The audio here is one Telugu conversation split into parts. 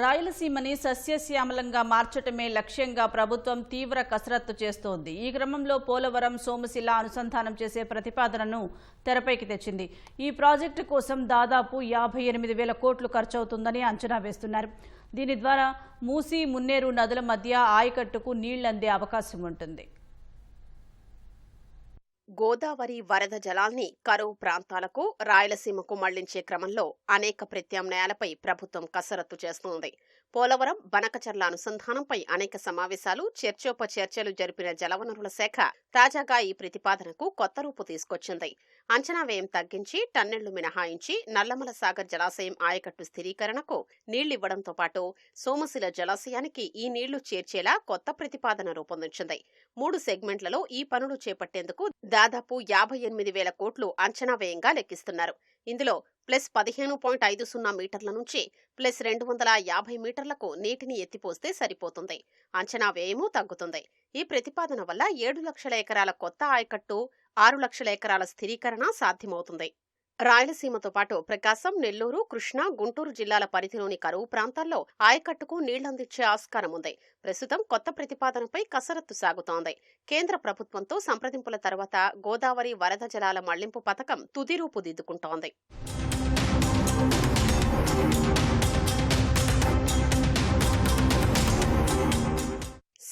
రాయలసీమని సస్యశ్యామలంగా మార్చటమే లక్ష్యంగా ప్రభుత్వం తీవ్ర కసరత్తు చేస్తోంది. ఈ క్రమంలో పోలవరం సోమశిల అనుసంధానం చేసే ప్రతిపాదనను తెరపైకి తెచ్చింది. ఈ ప్రాజెక్టు కోసం దాదాపు యాభై ఎనిమిది వేల కోట్లు ఖర్చవుతుందని అంచనా వేస్తున్నారు. దీని ద్వారా మూసీ మున్నేరు నదుల మధ్య ఆయకట్టుకు నీళ్ళందే అవకాశం ఉంటుంది. గోదావరి వరద జలాల్ని కరువు ప్రాంతాలకు రాయలసీమకు మళ్ళించే క్రమంలో అనేక ప్రత్యామ్నాయాలపై ప్రభుత్వం కసరత్తు చేస్తోంది. పోలవరం బనకచర్ల అనుసంధానంపై అనేక సమావేశాలు చర్చోపచర్చలు జరిపిన జలవనరుల శాఖ తాజాగా ఈ ప్రతిపాదనకు కొత్త రూపు తీసుకొచ్చింది. అంచనా వ్యయం తగ్గించి టన్నెళ్ళు మినహాయించి నల్లమల సాగర్ జలాశయం ఆయకట్టు స్థిరీకరణకు నీళ్ళివ్వడంతో పాటు సోమశిల జలాశయానికి ఈ నీళ్ళు చేర్చేలా కొత్త ప్రతిపాదన రూపొందించింది. మూడు సెగ్మెంట్లలో ఈ పనులు చేపట్టేందుకు దాదాపు యాభై ఎనిమిది వేల కోట్లు అంచనా వ్యయంగా లెక్కిస్తున్నారు. ఇందులో ప్లస్ పదిహేను పాయింట్ ఐదు సున్నా మీటర్ల నుంచి ప్లస్ రెండు వందల యాభై మీటర్లకు నీటిని ఎత్తిపోస్తే సరిపోతుంది. అంచనా వ్యయము తగ్గుతుంది. ఈ ప్రతిపాదన వల్ల ఏడు లక్షల ఎకరాల కొత్త ఆయకట్టు ఆరు లక్షల ఎకరాల స్థిరీకరణ సాధ్యమవుతుంది. రాయలసీమతో పాటు ప్రకాశం నెల్లూరు కృష్ణా గుంటూరు జిల్లాల పరిధిలోని కరువు ప్రాంతాల్లో ఆయకట్టుకు నీళ్ళందించే ఆస్కారం ఉంది ప్రస్తుతం కొత్త ప్రతిపాదనపై కసరత్తు సాగుతోంది. కేంద్ర ప్రభుత్వంతో సంప్రదింపుల తర్వాత గోదావరి వరద జలాల మళ్ళింపు పథకం తుది రూపు దిద్దుకుంటోంది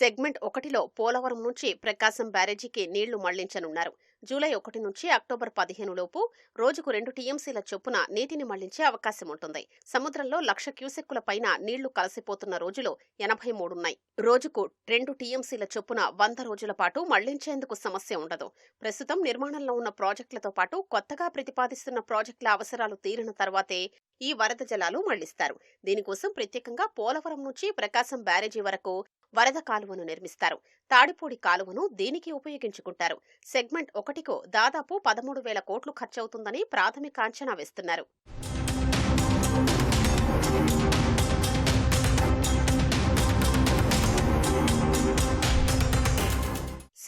సెగ్మెంట్ ఒకటిలో పోలవరం నుంచి ప్రకాశం బ్యారేజీకి నీళ్ళు మళ్ళించనున్నారు. జూలై ఒకటి నుంచి అక్టోబర్ పదిహేను లోపు రోజుకు రెండు టీఎంసీల చొప్పున నీటిని మళ్ళించే అవకాశం ఉంటుంది. సముద్రంలో లక్ష క్యూసెక్కుల పైన నీళ్ళు కలిసిపోతున్న రోజులో ఎనభై మూడున్నాయి రోజుకు రెండు టీఎంసీల చొప్పున వంద రోజుల పాటు మళ్ళించేందుకు సమస్య ఉండదు. ప్రస్తుతం నిర్మాణంలో ఉన్న ప్రాజెక్టులతో పాటు కొత్తగా ప్రతిపాదిస్తున్న ప్రాజెక్టుల అవసరాలు తీరిన తర్వాతే ఈ వరద జలాలు మళ్ళిస్తారు. దీనికోసం ప్రత్యేకంగా పోలవరం నుంచి ప్రకాశం బ్యారేజీ వరకు వరద కాలువను నిర్మిస్తారు. తాడిపూడి కాలువను దీనికి ఉపయోగించుకుంటారు. సెగ్మెంట్ ఒకటికో దాదాపు పదమూడు వేల కోట్లు ఖర్చవుతుందని ప్రాథమిక అంచనా వేస్తున్నారు.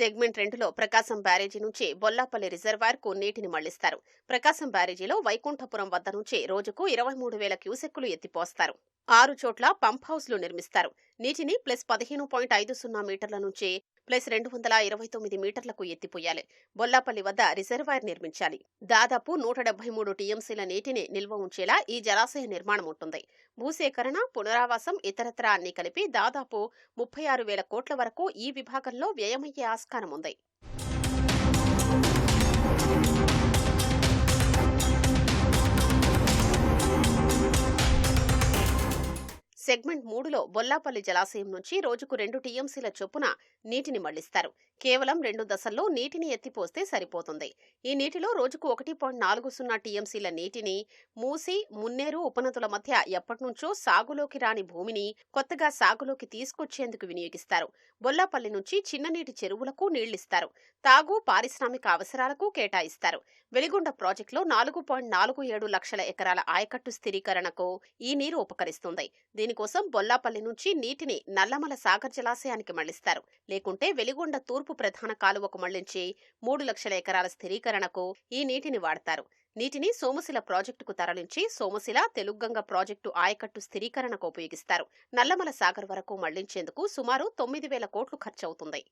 సెగ్మెంట్ రెండులో ప్రకాశం బ్యారేజీ నుంచి బొల్లాపల్లి రిజర్వాయర్కు నీటిని మళ్ళిస్తారు. ప్రకాశం బ్యారేజీలో వైకుంఠపురం వద్ద నుంచి రోజుకు ఇరవై మూడు వేల క్యూసెక్కులు ఎత్తిపోస్తారు. ఆరు చోట్ల పంప్ హౌస్లు నిర్మిస్తారు. నీటిని ప్లస్ పదిహేను పాయింట్ ఐదు సున్నా మీటర్ల నుంచి ప్లస్ రెండు వందల ఇరవై తొమ్మిది మీటర్లకు ఎత్తిపోయాలి. బొల్లాపల్లి వద్ద రిజర్వాయర్ నిర్మించాలి. దాదాపు నూట డెబ్బై మూడు టీఎంసీల నీటిని నిల్వ ఉంచేలా ఈ జలాశయ నిర్మాణం ఉంటుంది. భూసేకరణ పునరావాసం ఇతరత్రా అన్ని కలిపి దాదాపు ముప్పై ఆరు వేల కోట్ల వరకు ఈ విభాగంలో వ్యయమయ్యే ఆస్కారం ఉంది. సెగ్మెంట్ మూడులో బొల్లాపల్లి జలాశయం నుంచి రోజుకు రెండు టీఎంసీల చొప్పున నీటిని మళ్ళిస్తారు. కేవలం రెండు దశల్లో నీటిని ఎత్తిపోస్తే సరిపోతుంది. ఈ నీటిలో రోజుకు ఒకటి పాయింట్ నాలుగు సున్నా టీఎంసీల నీటిని మూసి మున్నేరు ఉపనదుల మధ్య ఎప్పటినుంచో సాగులోకి రాని భూమిని కొత్తగా సాగులోకి తీసుకొచ్చేందుకు వినియోగిస్తారు. బొల్లాపల్లి నుంచి చిన్ననీటి చెరువులకు నీళ్ళిస్తారు తాగు పారిశ్రామిక అవసరాలకు కేటాయిస్తారు. వెలిగొండ ప్రాజెక్టులో నాలుగు పాయింట్ నాలుగు ఏడు లక్షల ఎకరాల ఆయకట్టు స్థిరీకరణకు ఈ నీరు ఉపకరిస్తుంది. దీనికోసం కోసం బొల్లాపల్లి నుంచి నీటిని నల్లమల సాగర్ జలాశయానికి మళ్ళిస్తారు. లేకుంటే వెలిగొండ తూర్పు ప్రధాన కాలువకు మళ్ళించి మూడు లక్షల ఎకరాల స్థిరీకరణకు ఈ నీటిని వాడతారు. నీటిని సోమశిల ప్రాజెక్టుకు తరలించి సోమశిల తెలుగంగ ప్రాజెక్టు ఆయకట్టు స్థిరీకరణకు ఉపయోగిస్తారు. నల్లమల సాగర్ వరకు మళ్ళించేందుకు సుమారు తొమ్మిది వేల కోట్లు ఖర్చవుతుంది.